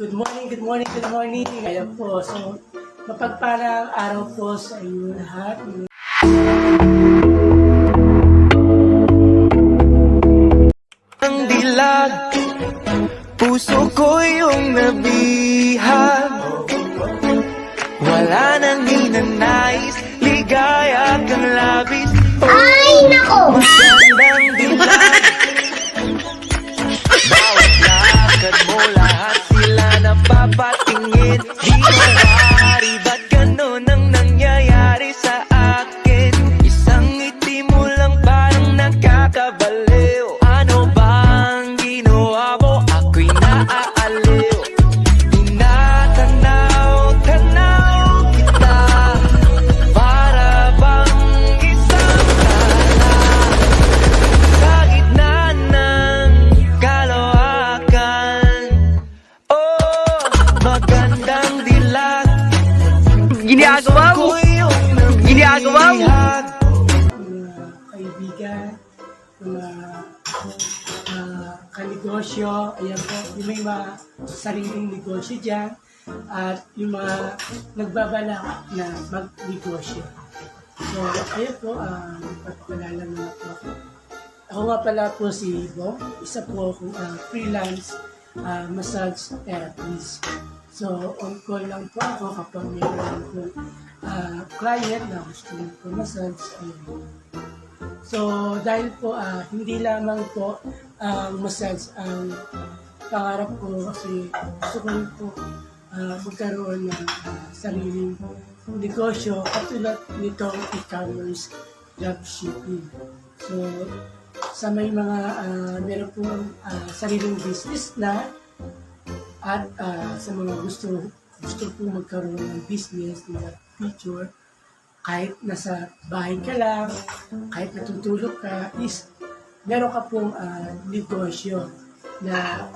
Good morning, good morning, good morning. Ayan po, so mapagpalang araw po sa inyo lahat. Kanegosyo, ayan po, yung may mga sariling negosyo dyan, at yung mga nagbabalak na magnegosyo. So, ayan po, uh, pagpalala na po ako. Nga pala po si Bo, isa po akong ah, freelance ah, massage therapist. So, on call lang po ako kapag mayroon po ah, client na gusto ko massage. Ayun. So, dahil po ah, hindi lamang po ang massage ang pangarap ko kasi gusto ko rin po ah, magkaroon ng ah, sariling negosyo katulad nitong e-commerce dropshipping. So, sa may mga ah, meron po sariling business na at ah, sa mga gusto gusto po magkaroon ng business na future kahit nasa bahay ka lang, kahit natutulog ka, is meron ka pong ah, negosyo na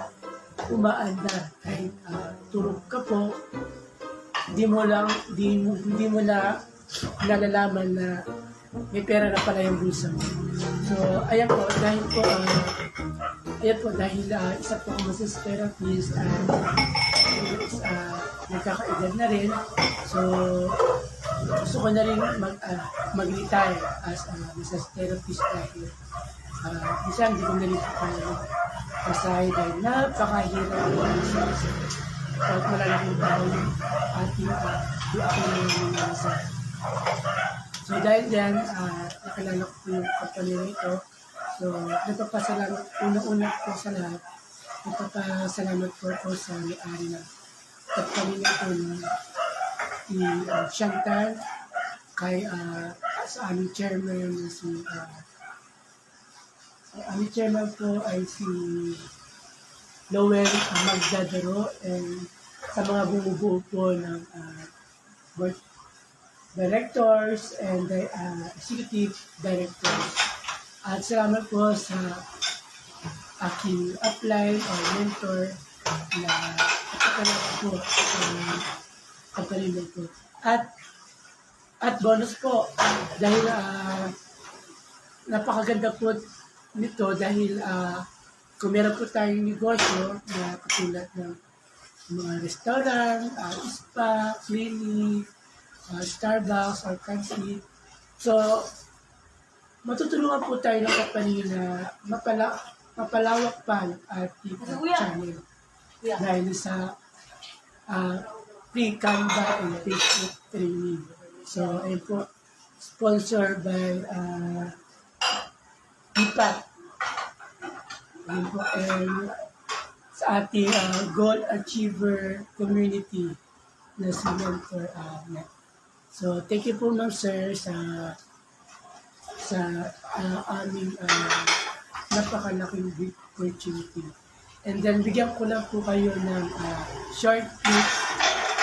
umaanda kahit ah, tulog ka po, di mo lang, di, hindi mo na nalalaman na may pera na pala yung bulsa mo. So, ayan po, dahil po, ah, ayan po, dahil ah, isa po akong massage therapist, and is, ah, nagkakaedad na rin. So, gusto ko na rin mag, ah, mag-retire as a massage therapist dahil uh, minsan hindi ko na rin po kaya masahe dahil napakahirap ang massage. Kahit malalaking tao yung ating uh, di ako na yung massage. So dahil dyan, uh, nakilala ko yung company na ito. So nagpapasalamat, una-una po sa lahat, nagpapasalamat po po sa may-ari na company na ito na si uh, Chantal, kay uh, sa aming chairman na si uh, ang chairman po ay si Noel uh, Magdadaro and sa mga bumubuo po ng uh, board directors and uh, executive directors. At salamat po sa aking upline or mentor na kapatid po company na ito. At at bonus po dahil ah, napakaganda po nito dahil ah, kung meron po tayong negosyo na katulad ng mga restaurant, ah, spa, clinic, ah, Starbucks or Kansi. So, matutulungan po tayo ng company na mapala, mapalawak pa ang ating channel. Dahil sa uh, free Canva and Facebook training. So, ayun po, sponsored by uh, IPAT. Ayun po, and sa ating uh, Goal Achiever Community na si Mentor uh, Net. So, thank you po ma'am sir sa sa uh, aming uh, napakalaking opportunity. And then, bigyan ko lang po kayo ng uh, short clip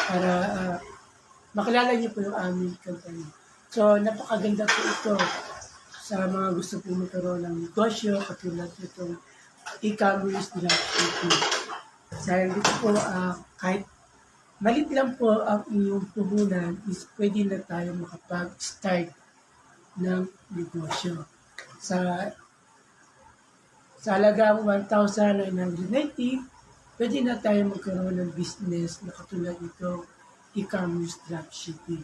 para uh, makilala niyo po yung aming company. So, napakaganda po ito sa mga gusto po magkaroon ng negosyo, katulad itong e-commerce dropshipping. Dahil dito po, ah, kahit malit lang po ang inyong puhunan is pwede na tayo makapag-start ng negosyo. Sa sa halagang 1,990, pwede na tayo magkaroon ng business na katulad nito e-commerce dropshipping.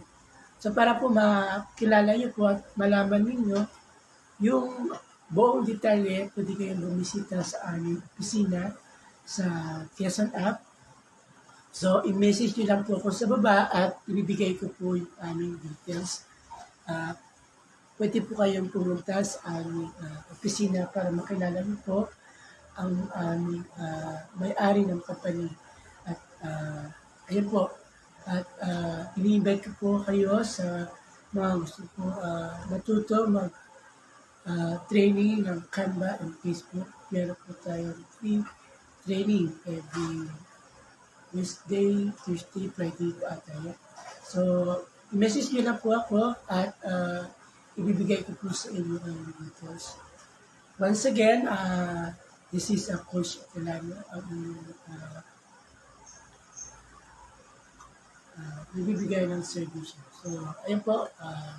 So para po makilala niyo po at malaman ninyo yung buong detalye, pwede kayong bumisita sa aming opisina sa Quezon app. So, i-message nyo lang po ako sa baba at ibibigay ko po yung aming details. Ah, pwede po kayong pumunta sa aming ah, opisina para makilala niyo po ang aming ah, may-ari ng company. At ah, ayun po, at uh, ini-invite ko po kayo sa mga gusto po ah, matuto mag ah, training ng Canva and Facebook. Meron po tayong free training every Wednesday, Tuesday, Friday po ata yun. So, message nyo lang po ako at ah, ibibigay ko po sa inyo ang details. Once again, ah, this is a coach Telano, ang uh, uh, nagbibigay ng service. So, ayun po. ah,